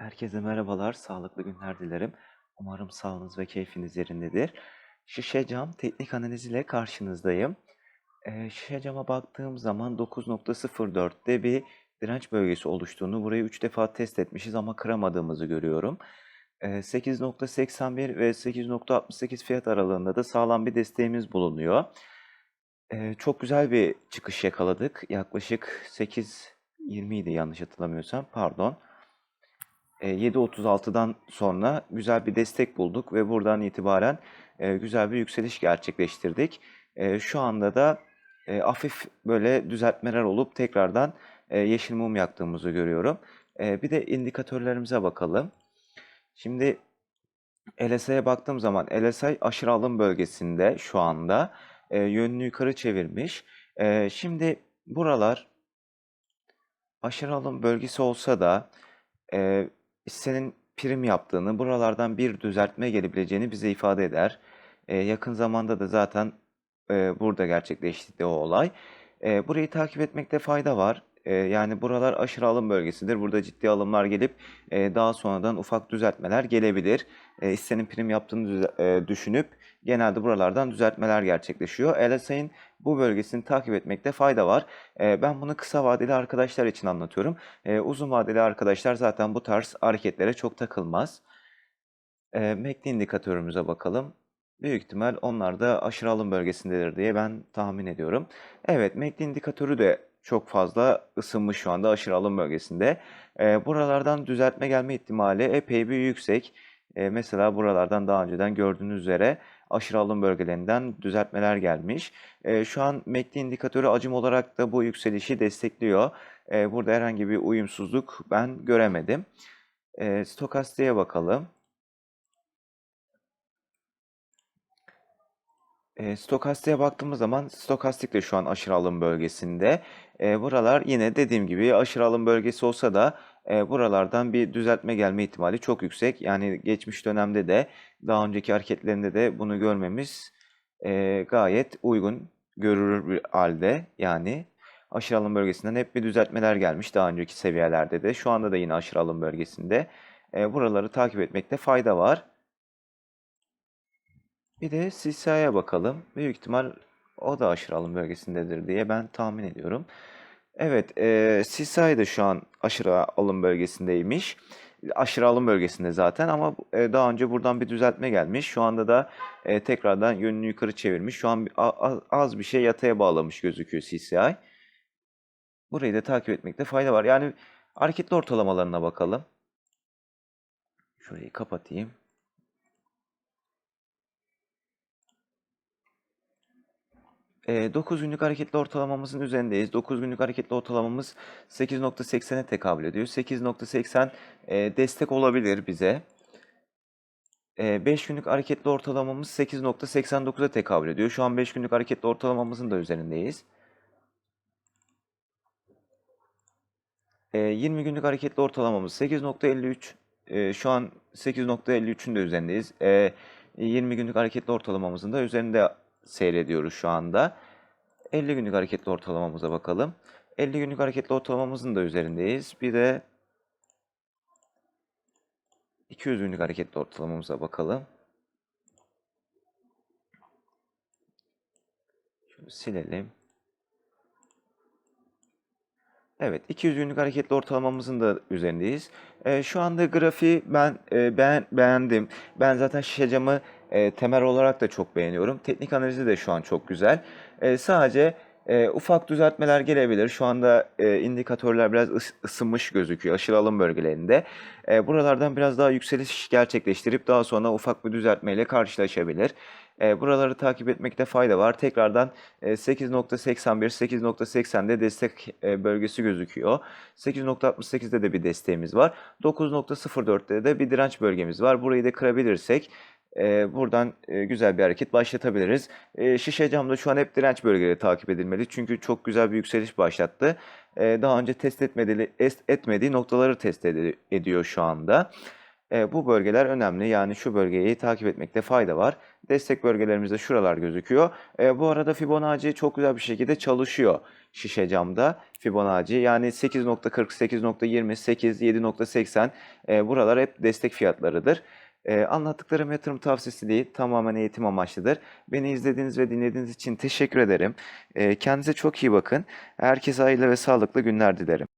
Herkese merhabalar, sağlıklı günler dilerim. Umarım sağlığınız ve keyfiniz yerindedir. Şişe cam teknik analiz ile karşınızdayım. Ee, şişe cama baktığım zaman 9.04'te bir direnç bölgesi oluştuğunu, burayı 3 defa test etmişiz ama kıramadığımızı görüyorum. Ee, 8.81 ve 8.68 fiyat aralığında da sağlam bir desteğimiz bulunuyor. Ee, çok güzel bir çıkış yakaladık. Yaklaşık 8.20 idi yanlış hatırlamıyorsam, pardon. E, 7.36'dan sonra güzel bir destek bulduk ve buradan itibaren e, güzel bir yükseliş gerçekleştirdik. E, şu anda da e, hafif böyle düzeltmeler olup tekrardan yeşil mum yaktığımızı görüyorum. Bir de indikatörlerimize bakalım. Şimdi LSI'ye baktığım zaman LSI aşırı alım bölgesinde şu anda yönünü yukarı çevirmiş. Şimdi buralar aşırı alım bölgesi olsa da hissenin prim yaptığını, buralardan bir düzeltme gelebileceğini bize ifade eder. E, yakın zamanda da zaten e, burada gerçekleşti o olay. E, burayı takip etmekte fayda var. E, yani buralar aşırı alım bölgesidir. Burada ciddi alımlar gelip e, daha sonradan ufak düzeltmeler gelebilir. E, hissenin prim yaptığını e, düşünüp genelde buralardan düzeltmeler gerçekleşiyor. LSI'nin bu bölgesini takip etmekte fayda var. E, ben bunu kısa vadeli arkadaşlar için anlatıyorum. Uzun vadeli arkadaşlar zaten bu tarz hareketlere çok takılmaz. MACD indikatörümüze bakalım. Büyük ihtimal onlar da aşırı alım bölgesindedir diye ben tahmin ediyorum. Evet, MACD indikatörü de çok fazla ısınmış şu anda aşırı alım bölgesinde. E, buralardan düzeltme gelme ihtimali epey bir yüksek. E, mesela buralardan daha önceden gördüğünüz üzere aşırı alım bölgelerinden düzeltmeler gelmiş. E, şu an MACD indikatörü acım olarak da bu yükselişi destekliyor. E, burada herhangi bir uyumsuzluk ben göremedim. E, stokastiğe bakalım. E, stokastiğe baktığımız zaman stokastik de şu an aşırı alım bölgesinde. E, buralar yine dediğim gibi aşırı alım bölgesi olsa da e, buralardan bir düzeltme gelme ihtimali çok yüksek. Yani geçmiş dönemde de daha önceki hareketlerinde de bunu görmemiz e, gayet uygun görülür bir halde. Yani aşırı alım bölgesinden hep bir düzeltmeler gelmiş daha önceki seviyelerde de. Şu anda da yine aşırı alım bölgesinde. E, buraları takip etmekte fayda var. Bir de CCI'ye bakalım. Büyük ihtimal o da aşırı alım bölgesindedir diye ben tahmin ediyorum. Evet, e, CCI de şu an aşırı alım bölgesindeymiş. Aşırı alım bölgesinde zaten ama e, daha önce buradan bir düzeltme gelmiş. Şu anda da e, tekrardan yönünü yukarı çevirmiş. Şu an az bir şey yataya bağlamış gözüküyor CCI. Burayı da takip etmekte fayda var. Yani hareketli ortalamalarına bakalım. Şurayı kapatayım. E, 9 günlük hareketli ortalamamızın üzerindeyiz. 9 günlük hareketli ortalamamız 8.80'e tekabül ediyor. 8.80 e, destek olabilir bize. E, 5 günlük hareketli ortalamamız 8.89'a tekabül ediyor. Şu an 5 günlük hareketli ortalamamızın da üzerindeyiz. E, 20 günlük hareketli ortalamamız 8.53. E, şu an 8.53'ün de üzerindeyiz. E, 20 günlük hareketli ortalamamızın da üzerinde seyrediyoruz şu anda. 50 günlük hareketli ortalamamıza bakalım. 50 günlük hareketli ortalamamızın da üzerindeyiz. Bir de 200 günlük hareketli ortalamamıza bakalım. Şunu silelim. Evet, 200 günlük hareketli ortalamamızın da üzerindeyiz. Ee, şu anda grafiği ben e, beğen, beğendim. Ben zaten şişe camı e, temel olarak da çok beğeniyorum. Teknik analizi de şu an çok güzel. E, sadece e, ufak düzeltmeler gelebilir. Şu anda e, indikatörler biraz ıs- ısınmış gözüküyor aşırı alım bölgelerinde. E, buralardan biraz daha yükseliş gerçekleştirip daha sonra ufak bir düzeltmeyle karşılaşabilir. E, buraları takip etmekte fayda var. Tekrardan e, 8.81, 8.80'de destek e, bölgesi gözüküyor. 8.68'de de bir desteğimiz var. 9.04'te de bir direnç bölgemiz var. Burayı da kırabilirsek buradan güzel bir hareket başlatabiliriz. E, şişe camda şu an hep direnç bölgeleri takip edilmeli. Çünkü çok güzel bir yükseliş başlattı. Daha önce test etmediği, etmediği noktaları test edi- ediyor şu anda. Bu bölgeler önemli. Yani şu bölgeyi takip etmekte fayda var. Destek bölgelerimizde şuralar gözüküyor. Bu arada Fibonacci çok güzel bir şekilde çalışıyor şişe camda. Fibonacci yani 8.40, 8.20, 8, 7.80 e, buralar hep destek fiyatlarıdır. E, anlattıklarım yatırım tavsiyesi değil, tamamen eğitim amaçlıdır. Beni izlediğiniz ve dinlediğiniz için teşekkür ederim. E, kendinize çok iyi bakın. Herkese hayırlı ve sağlıklı günler dilerim.